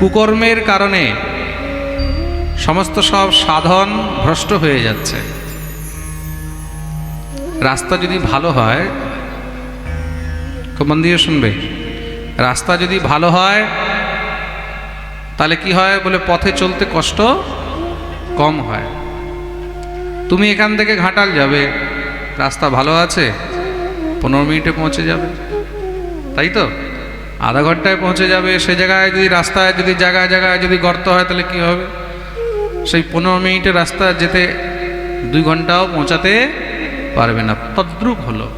কুকর্মের কারণে সমস্ত সব সাধন ভ্রষ্ট হয়ে যাচ্ছে। রাস্তা যদি ভালো হয়, খুব মন দিয়ে শুনবে, রাস্তা যদি ভালো হয়, তাহলে কি হয় বলে পথে চলতে কষ্ট কম হয়। তুমি এখান থেকে ঘাটাল যাবে, রাস্তা ভালো আছে, পনেরো মিনিটে পৌঁছে যাবে। তাই তো? আধা ঘন্টায় পৌঁছে যাবে, সে জায়গায় যদি রাস্তায় যদি জায়গায় জায়গায় যদি গর্ত হয়, তাহলে কি হবে? সেই পনেরো মিনিটের রাস্তা যেতে দুই ঘন্টাও পৌঁছাতে পারবে না। তদ্রূপ হলো।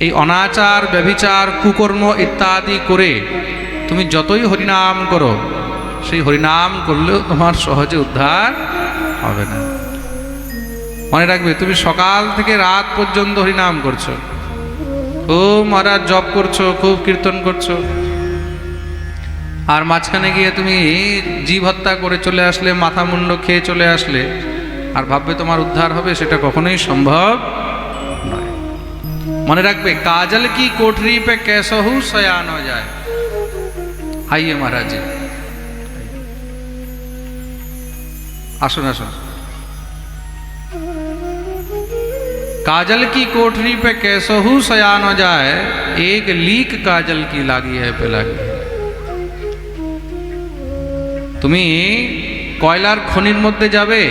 এই অনাচার, ব্যভিচার, কুকর্ম ইত্যাদি করে তুমি যতই হরিনাম করো, সেই হরিনাম করলেও তোমার সহজে উদ্ধার হবে না। মনে রাখবে, তুমি সকাল থেকে রাত পর্যন্ত হরিনাম করছ। খুব মহারাজ জপ করছ, খুব কীর্তন করছ। আর মাঝখানে গিয়ে তুমি জীব হত্যা করে চলে আসলে, মাথা মুন্ড খেয়ে চলে আসলে, আর ভাববে তোমার উদ্ধার হবে, সেটা কখনোই সম্ভব নয়। মনে রাখবে, কাজল কি কোঠরি পে কেসহু সয়ান হয়ে যায়। আইয়ে মহারাজ আসুন আসুন। काजल की कोठरी पे कैसहू सयान हो जाए एक लीक काजल की लागी है पे लागी है তুমি কয়লার খনির মধ্যে যাবে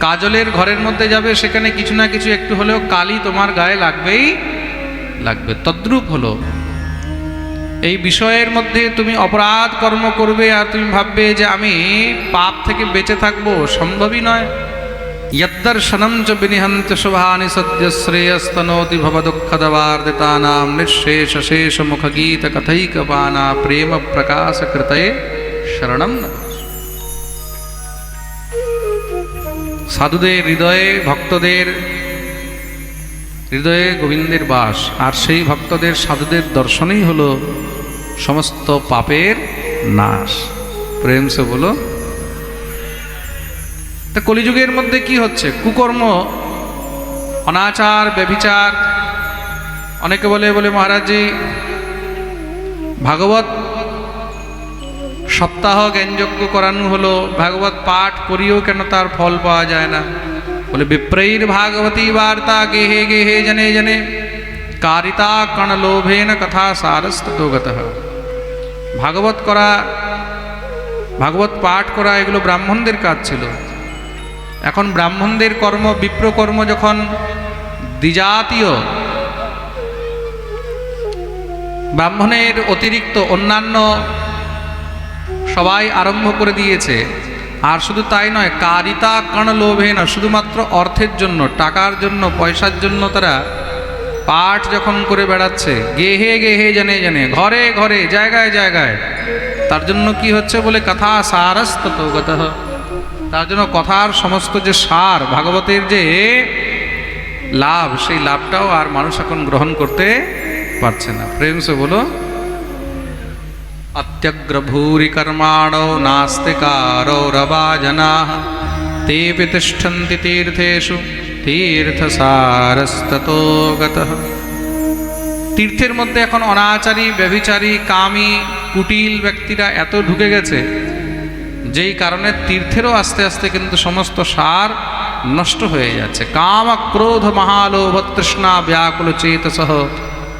কাজলের ঘরের মধ্যে যাবে সেখানে কিছু না কিছু একটু হলেও কালি তোমার গায়ে লাগবেই লাগবে তদ্রূপ হলো এই বিষয়ের মধ্যে তুমি অপরাধ কর্ম করবে আর তুমি ভাববে যে আমি পাপ থেকে বেঁচে থাকবো সম্ভবই নয় यद्दर्शनं च विनिहन्त शुभानि सद्य श्रेयस्तनोति भवदुःखदवार्दितानां निःशेषशेषमुखगीतकथैकपाना प्रेम प्रकाशकृतये শরণম নমঃ। সাধুদের হৃদয়ে ভক্তদের হৃদয়ে গোবিন্দের বাস আর সেই ভক্তদের সাধুদের দর্শনই হলো সমস্ত পাপের নাশ প্রেম সে বলো তা কলিযুগের মধ্যে কি হচ্ছে? কুকর্ম, অনাচার, ব্যভিচার, অনেকে বলে বলে মহারাজজি, ভাগবত সপ্তাহ জ্ঞানযজ্ঞ করানো হলো, ভাগবত পাঠ করিও কেন তার ফল পাওয়া যায় না? বলে, বিপ্রৈর ভাগবতী বার্তা, গেহে গেহে জনে জনে, কারিতা কণ লোভেন কথা সারস্তগত ভাগবত করা, ভাগবত পাঠ করা, এগুলো ব্রাহ্মণদের কাজ ছিল। এখন ব্রাহ্মণদের কর্ম বিপ্রকর্ম যখন দ্বিজাতীয়, ব্রাহ্মণের অতিরিক্ত অন্যান্য সবাই আরম্ভ করে দিয়েছে। আর শুধু তাই নয়, কারিতা কণ লোভে না, শুধুমাত্র অর্থের জন্য, টাকার জন্য, পয়সার জন্য তারা পাঠ যখন করে বেড়াচ্ছে, গেহে গেহে জানে জানে, ঘরে ঘরে, জায়গায় জায়গায়। তার জন্য কি হচ্ছে বলে, কথা সারস্তত তার জন্য কথার সমস্ত যে সার, ভাগবতের যে লাভ, সেই লাভটাও আর মানুষ এখন গ্রহণ করতে পারছে না। প্রেমসে বলো অত্যগ্রভূরি কর্মাণ নাস্তে কারও রবাজনা তেপি তীর্থেশু তীর্থের মধ্যে এখন অনাচারী, ব্যভিচারী, কামি, কুটিল ব্যক্তিরা এত ঢুকে গেছে। যেই কারণে তীর্থেরও আস্তে আস্তে কিন্তু সমস্ত সার নষ্ট হয়ে যাচ্ছে। কাম ক্রোধ মহালোভ তৃষ্ণা ব্যাকুল চেতসহ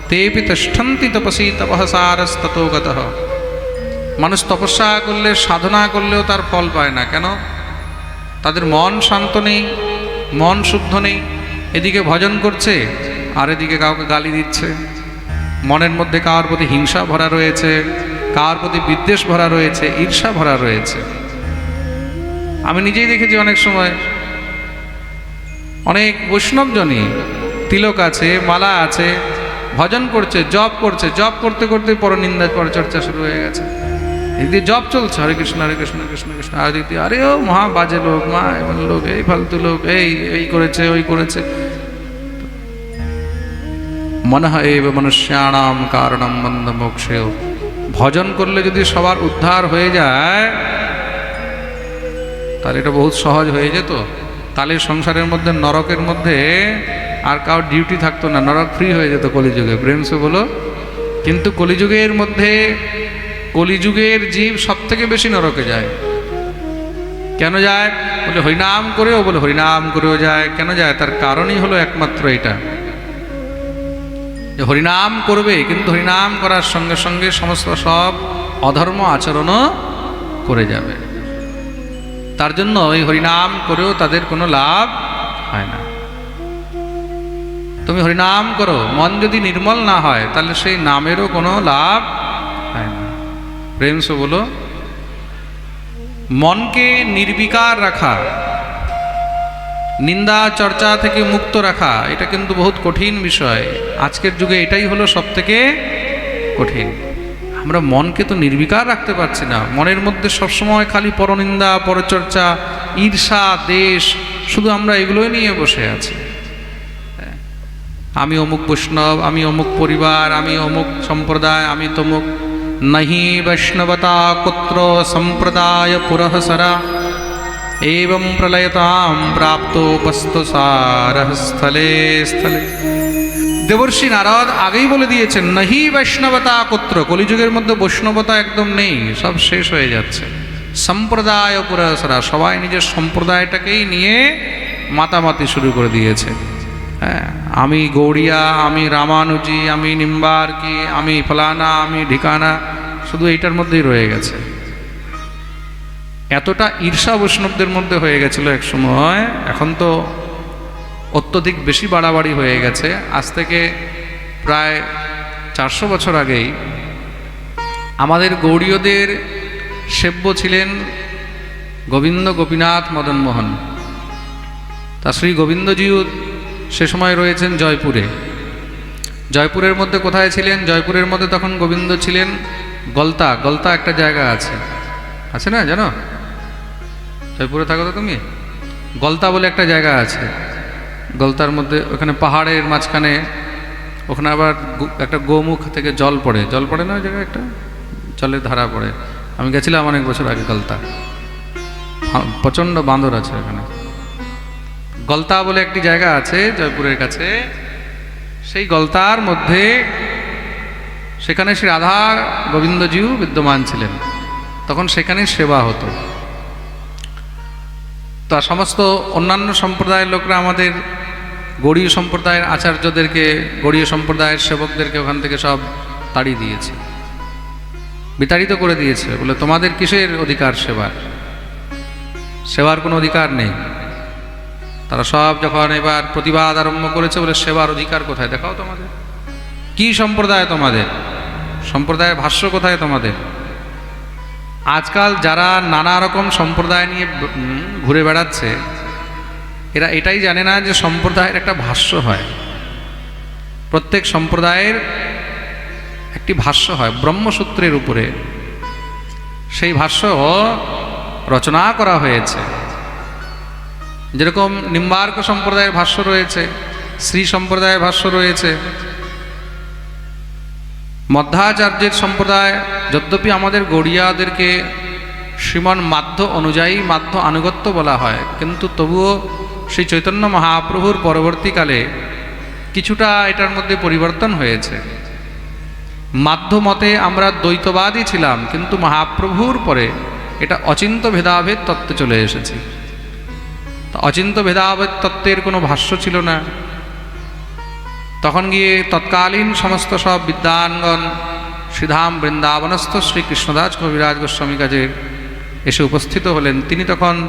তেপি তিষ্ঠন্তি তপসী তপঃ সারস্ততো মানুষ তপস্যা করলে, সাধনা করলেও তার ফল পায় না। কেন? তাদের মন শান্ত নেই, মন শুদ্ধ নেই। এদিকে ভজন করছে, আর এদিকে কাউকে গালি দিচ্ছে। মনের মধ্যে কার প্রতি হিংসা ভরা রয়েছে, কার প্রতি বিদ্বেষ ভরা রয়েছে, ঈর্ষা ভরা রয়েছে। আমি নিজেই দেখেছি অনেক সময়। অনেক বৈষ্ণবজনই তিলক আছে, মালা আছে, ভজন করছে জব করছে। জব করতে করতে পরনিন্দা পরচর্চা শুরু হয়ে গেছে। এদিকে জব চলছে, হরে কৃষ্ণ হরে কৃষ্ণ কৃষ্ণ কৃষ্ণ, আর দিদি আরে ও মহা বাজে লোক, মা, এমন লোক, এই ফালতু লোক, এই এই করেছে, ওই করেছে। মনে হয় এই মনুষ্যাণাম কারণম বন্ধ মোক্ষেও ভজন করলে যদি সবার উদ্ধার হয়ে যায় তাহলে এটা বহুত সহজ হয়ে যেত। তাহলে সংসারের মধ্যে, নরকের মধ্যে আর কারোর ডিউটি থাকতো না, নরক ফ্রি হয়ে যেত কলিযুগে। প্রেমসে বলো। কিন্তু কলিযুগের মধ্যে, কলিযুগের জীব সব থেকে বেশি নরকে যায়। কেন যায়? বলে হরিনাম করেও, বলে হরিনাম করেও যায়। কেন যায়? তার কারণই হলো একমাত্র এটা। যে হরিনাম করবে, কিন্তু হরিনাম করার সঙ্গে সঙ্গে সমস্ত সব অধর্ম আচরণও করে যাবে। তার জন্য ওই হরিনাম করেও তাদের কোনো লাভ হয় না। তুমি হরিনাম করো, মন যদি নির্মল না হয়, তাহলে সেই নামেরও কোনো লাভ হয় না। প্রেম সে বলো, মনকে নির্বিকার রাখা, নিন্দা চর্চা থেকে মুক্ত রাখা, এটা কিন্তু বহুত কঠিন বিষয়। আজকের যুগে এটাই হলো সব থেকে কঠিন। আমরা মনকে তো নির্বিকার রাখতে পারছি না। মনের মধ্যে সবসময় খালি পরনিন্দা, পরচর্চা, ঈর্ষা, দেশ, শুধু আমরা এগুলোই নিয়ে বসে আছি। হ্যাঁ। আমি অমুক বৈষ্ণব, আমি অমুক পরিবার, আমি অমুক সম্প্রদায়, আমি তমুক। নহি বৈষ্ণবতা কুত্র সম্প্রদায় পুরঃসরা एवं প্রলয়তাম প্রাপ্তোপস্থ সারহ স্থলে স্থলে। দেবর্ষি নারদ আগেই বলে দিয়েছেন, নাহি বৈষ্ণবতা কুত্র। কলিযুগের মধ্যে বৈষ্ণবতা একদম নেই, সব শেষ হয়ে যাচ্ছে। সম্প্রদায় পুরসরা, সবাই নিজের সম্প্রদায়টাকেই নিয়ে মাতামাতি শুরু করে দিয়েছে। হ্যাঁ আমি গৌড়িয়া, আমি রামানুজি, আমি নিম্বার্কি, আমি ফলানা, আমি ঢিকানা, শুধু এইটার মধ্যেই রয়ে গেছে। এতটা ঈর্ষা বৈষ্ণবদের মধ্যে হয়ে গেছিল এক সময়, এখন তো অত্যধিক বেশি বাড়াবাড়ি হয়ে গেছে। আজ থেকে প্রায় চারশো বছর আগেই আমাদের গৌড়ীয়দের সেব্য ছিলেন গোবিন্দ গোপীনাথ মদন মোহন। তা শ্রী গোবিন্দজিও সে সময় রয়েছেন জয়পুরে। জয়পুরের মধ্যে কোথায় ছিলেন? জয়পুরের মধ্যে তখন গোবিন্দ ছিলেন গলতা। গলতা একটা জায়গা আছে। আছে না? জানো? জয়পুরে থাকো তো তুমি? গলতা বলে একটা জায়গা আছে। গলতার মধ্যে, ওখানে পাহাড়ের মাঝখানে, ওখানে আবার একটা গোমুখ থেকে জল পড়ে। জল পড়ে না ওই জায়গায় একটা? জলের ধারা পড়ে। আমি গেছিলাম অনেক বছর আগে গলতা। হা- প্রচণ্ড বাঁদর আছে ওখানে। গলতা বলে একটি জায়গা আছে জয়পুরের কাছে। সেই গলতার মধ্যে সেখানে শ্রী রাধা গোবিন্দজিও বিদ্যমান ছিলেন। তখন সেখানে সেবা হতো। তা সমস্ত অন্যান্য সম্প্রদায়ের লোকরা আমাদের গড়ীয় সম্প্রদায়ের আচার্যদেরকে, গড়ীয় সম্প্রদায়ের সেবকদেরকে ওখান থেকে সব তাড়িয়ে দিয়েছে। বিতাড়িত করে দিয়েছে। বলে, তোমাদের কিসের অধিকার সেবার? সেবার কোনো অধিকার নেই। তারা সব যখন এবার প্রতিবাদ আরম্ভ করেছে, বলে, সেবার অধিকার কোথায়? দেখাও তোমাদের। কি সম্প্রদায় তোমাদের? সম্প্রদায়ের ভাষ্য কোথায় তোমাদের? আজকাল যারা নানা রকম সম্প্রদায় নিয়ে ঘুরে বেড়াচ্ছে, এরা এটাই জানে না যে সম্প্রদায়ের একটা ভাষ্য হয়। প্রত্যেক সম্প্রদায়ের একটি ভাষ্য হয়, ব্রহ্মসূত্রের উপরে। সেই ভাষ্য রচনা করা হয়েছে। যেরকম নিম্বার্ক সম্প্রদায়ের ভাষ্য রয়েছে, শ্রী সম্প্রদায়ের ভাষ্য রয়েছে মধ্যাচার্যের সম্প্রদায়, যদ্যপি আমাদের গড়িয়াদেরকে শ্রীমন মাধ্য অনুযায়ী মাধ্য আনুগত্য বলা হয়, কিন্তু তবুও শ্রী চৈতন্য মহাপ্রভুর পরবর্তীকালে কিছুটা এটার মধ্যে পরিবর্তন হয়েছে। মাধ্য মতে আমরা দ্বৈতবাদী ছিলাম, কিন্তু মহাপ্রভুর পরে এটা অচিন্ত ভেদাভেদ তত্ত্বে চলে এসেছে। অচিন্ত ভেদাভেদ তত্ত্বের কোনো ভাষ্য ছিল না। তখন গিয়ে তৎকালীন সমস্ত সব বিদ্যানগণ শ্রীধাম বৃন্দাবনস্থ শ্রী কৃষ্ণদাস কবিরাজ গোস্বামী কাজে এসে উপস্থিত হলেন। তিনি তখন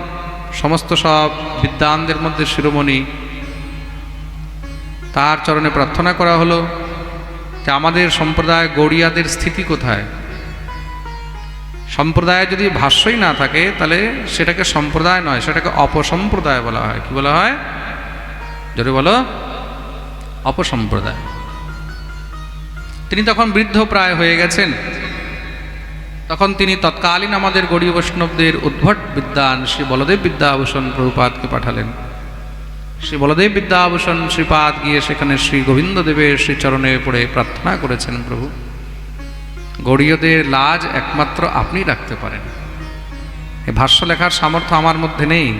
সমস্ত সব বিদ্যানদের মধ্যে শিরোমণি। তার চরণে প্রার্থনা করা হলো যে আমাদের সম্প্রদায় গৌড়িয়াদের স্থিতি কোথায়? সম্প্রদায় যদি ভাষ্যই না থাকে, তাহলে সেটাকে সম্প্রদায় নয়, সেটাকে অপসম্প্রদায় বলা হয়। কি বলা হয়? যদি বলো। অপসম্প্রদায়। তিনি তখন বৃদ্ধ প্রায় হয়ে গেছেন। তখন তিনি তৎকালীন আমাদের গড়ীয় বৈষ্ণবদের উদ্ভট বিদ্যান শ্রী বলদেব বিদ্যাভূষণ প্রভুপাদকে পাঠালেন। শ্রী বলদেব বিদ্যাভূষণ শ্রীপাদ গিয়ে সেখানে শ্রী গোবিন্দ দেবের শ্রী চরণে পড়ে প্রার্থনা করেছেন, প্রভু গড়ীয়দের লাজ একমাত্র আপনি রাখতে পারেন। এই ভাষ্য লেখার সামর্থ্য আমার মধ্যে নেই।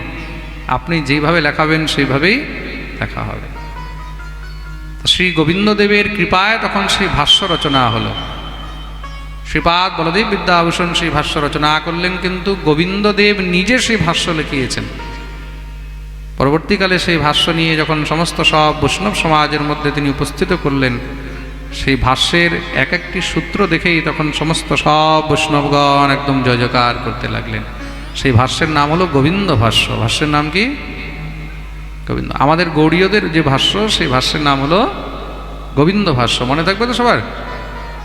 আপনি যেইভাবে লেখাবেন, সেইভাবেই লেখা হবে। শ্রী গোবিন্দদেবের কৃপায় তখন সেই ভাষ্য রচনা হলো। শ্রীপাদ বলদেব বিদ্যাভূষণ সেই ভাষ্য রচনা করলেন, কিন্তু গোবিন্দদেব নিজে সেই ভাষ্য লিখিয়েছেন। পরবর্তীকালে সেই ভাষ্য নিয়ে যখন সমস্ত সব বৈষ্ণব সমাজের মধ্যে তিনি উপস্থিত করলেন, সেই ভাষ্যের এক একটি সূত্র দেখেই তখন সমস্ত সব বৈষ্ণবগণ একদম জয় জয়কার করতে লাগলেন। সেই ভাষ্যের নাম হলো গোবিন্দ ভাষ্য। ভাষ্যের নাম কি? গোবিন্দ। আমাদের গৌড়ীয়দের যে ভাষ্য, সেই ভাষ্যের নাম হলো গোবিন্দ ভাষ্য। মনে থাকবে তো সবার?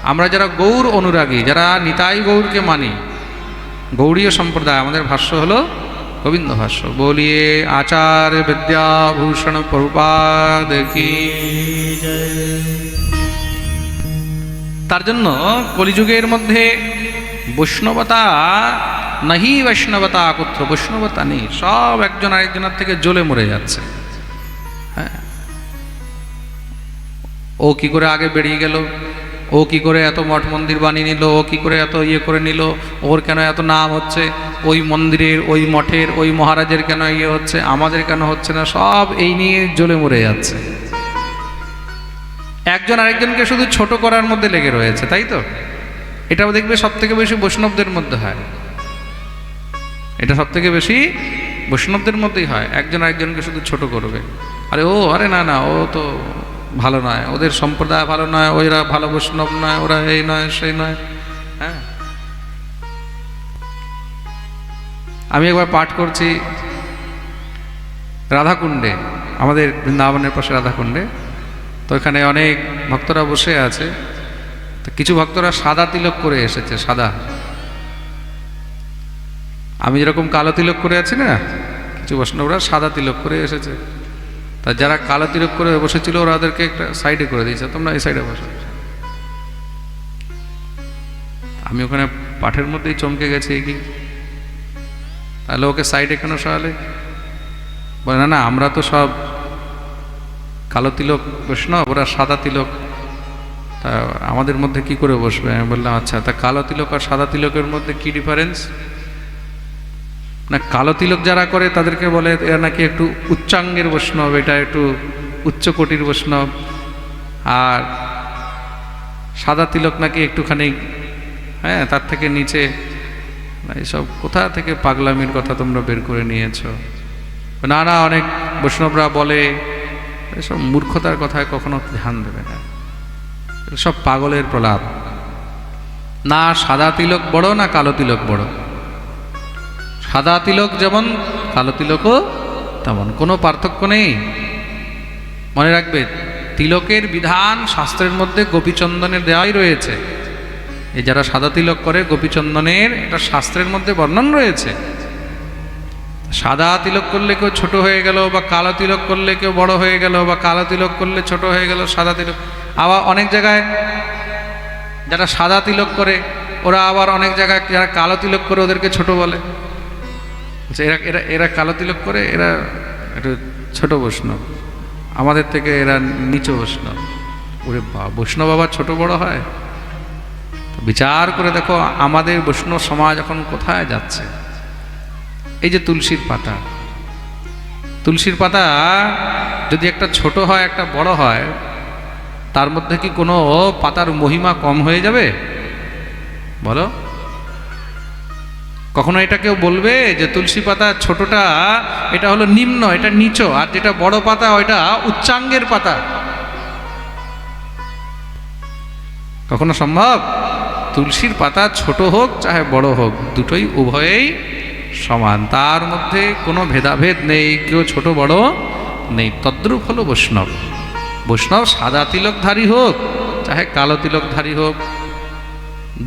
আমরা যারা গৌর অনুরাগী, যারা নিতাই গৌরকে মানি গৌড়ীয় সম্প্রদায়, আমাদের ভাষ্য হলো গোবিন্দ ভাষ্য। বলিয়ে আচার্য বিদ্যাভূষণ প্রভুপাদ কি তার জন্য কলিযুগের মধ্যে বৈষ্ণবতা নাহি বৈষ্ণবতা কুত্র বৈষ্ণবতা নেই। সব একজন আরেকজনের থেকে জ্বলে মরে যাচ্ছে। হ্যাঁ? ও কি করে আগে বেরিয়ে গেল? ও কি করে এত মঠ মন্দির বানিয়ে নিল? ও কি করে এত ইয়ে করে নিল? ওর কেন এত নাম হচ্ছে? ওই মন্দিরের, ওই মঠের, ওই মহারাজের কেন ইয়ে হচ্ছে? আমাদের কেন হচ্ছে না? সব এই নিয়ে জ্বলে মরে যাচ্ছে। একজন আরেকজনকে শুধু ছোট করার মধ্যে লেগে রয়েছে, তাই তো? এটাও দেখবে সব থেকে বেশি বৈষ্ণবদের মধ্যে হয়। এটা সব থেকে বেশি বৈষ্ণবদের মধ্যেই হয়। একজন আরেকজনকে শুধু ছোট করবে। আরে ও, আরে না না, ও তো ভালো নয়। ওদের সম্প্রদায় ভালো নয় ওরা ভালো বৈষ্ণব নয়, ওরা এই নয়, সেই নয়। হ্যাঁ? আমি একবার পাঠ করছি রাধাকুণ্ডে, আমাদের বৃন্দাবনের পাশে রাধাকুণ্ডে। তো এখানে অনেক ভক্তরা বসে আছে। কিছু ভক্তরা সাদা তিলক করে এসেছে, সাদা। আমি যেরকম কালো তিলক করে আছি না, কিছু বৈষ্ণবরা সাদা তিলক করে এসেছে। তা যারা কালো তিলক করে বসেছিল, ওরা ওদেরকে একটা সাইডে করে দিয়েছে, তোমরা এই সাইডে বসো। আমি ওখানে পাঠের মধ্যেই চমকে গেছি, কি? তাহলে ওকে সাইডে কেন সরালে? বলে, না না, আমরা তো সব কালো তিলক বৈষ্ণব, ওরা সাদা তিলক তা আমাদের মধ্যে কি করে বসবে? আমি বললাম আচ্ছা তা কালো তিলক আর সাদা তিলকের মধ্যে কি ডিফারেন্স না, কালো তিলক যারা করে তাদেরকে বলে, এরা নাকি একটু উচ্চাঙ্গের বৈষ্ণব, এটা একটু উচ্চ কোটির বৈষ্ণব। আর সাদা তিলক নাকি একটুখানি হ্যাঁ তার থেকে নিচে এইসব কোথা থেকে পাগলামির কথা তোমরা বের করে নিয়েছো? না না, অনেক বৈষ্ণবরা বলে, এসব মূর্খতার কথায় কখনো ধ্যান দেবে না। সব পাগলের প্রলাপ। না সাদা তিলক বড়, না কালো তিলক বড়। সাদা তিলক যেমন, কালো তিলকও তেমন, কোনো পার্থক্য নেই। মনে রাখবে, তিলকের বিধান শাস্ত্রের মধ্যে গোপীচন্দনের দেওয়াই রয়েছে। এই যারা সাদা তিলক করে, গোপীচন্দনের এটা শাস্ত্রের মধ্যে বর্ণন রয়েছে। সাদা তিলক করলে কেউ ছোট হয়ে গেল, বা কালো তিলক করলে কেউ বড় হয়ে গেল, বা কালো তিলক করলে ছোট হয়ে গেল, সাদা তিলক আবার অনেক জায়গায় যারা সাদা তিলক করে, ওরা আবার অনেক জায়গায় যারা কালো তিলক করে ওদেরকে ছোট বলে। এরা এরা এরা কালো তিলক করে, এরা একটু ছোট বৈষ্ণব। আমাদের থেকে এরা নিচু বৈষ্ণব। ওরে বৈষ্ণব আবার ছোট বড় হয়? বিচার করে দেখো, আমাদের বৈষ্ণব সমাজ এখন কোথায় যাচ্ছে? এই যে তুলসীর পাতা। তুলসীর পাতা যদি একটা ছোট হয়, একটা বড় হয় তার মধ্যে কি কোনো পাতার মহিমা কম হয়ে যাবে? বলো। কখনো এটা কেউ বলবে যে তুলসী পাতা ছোটটা, এটা হলো নিম্ন, এটা নিচ, আর যেটা বড় পাতা, ওইটা উচ্চাঙ্গের পাতা। কখনো সম্ভব? তুলসীর পাতা ছোট হোক চাহে বড় হোক, দুটোই উভয়েই সমান। তার মধ্যে কোনো ভেদাভেদ নেই, কেউ ছোট বড় নেই। তদ্রূপ হলো বৈষ্ণব। বৈষ্ণব সাদা তিলকধারী হোক, চাহে কালো তিলকধারী হোক,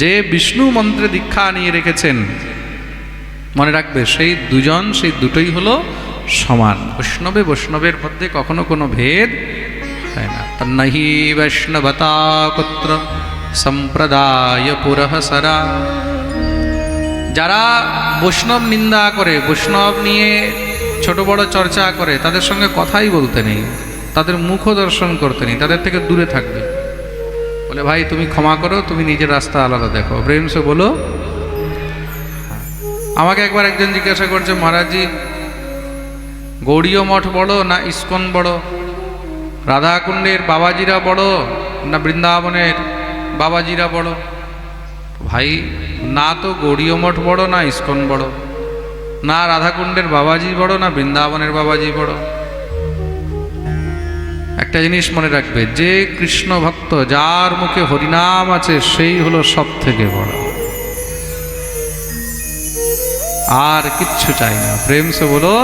যে বিষ্ণু মন্ত্রে দীক্ষা নিয়ে রেখেছেন, মনে রাখবে সেই দুজন, সেই দুটোই হলো সমান। বৈষ্ণবে বৈষ্ণবের মধ্যে কখনো কোনো ভেদ হয় না। তন্নহি বৈষ্ণবতা কুত্র সম্প্রদায় পুরহসরা যারা বৈষ্ণব নিন্দা করে, বৈষ্ণব নিয়ে ছোট বড় চর্চা করে, তাদের সঙ্গে কথাই বলতে নেই। তাদের মুখ দর্শন করতে তাদের থেকে দূরে থাকবে। বলে, ভাই, তুমি ক্ষমা করো, তুমি নিজের রাস্তা আলাদা দেখো। প্রেমসে বলো আমাকে একবার একজন জিজ্ঞাসা করছে, মহারাজজি গৌড়ীয় মঠ বড় না ইস্কন বড়? রাধাকুণ্ডের বাবাজিরা বড় না বৃন্দাবনের বাবাজিরা বড়? ভাই, না তো গৌরীয় মঠ বড় না ইস্কন বড়, না রাধাকুণ্ডের বাবাজি বড় না বৃন্দাবনের বাবাজি বড়। একটা জিনিস মনে রাখবে, যে কৃষ্ণ ভক্ত যার মুখে হরিনাম আছে, সেই হলো সব থেকে বড়। আর কিচ্ছু চাই না। প্রেম সে বলো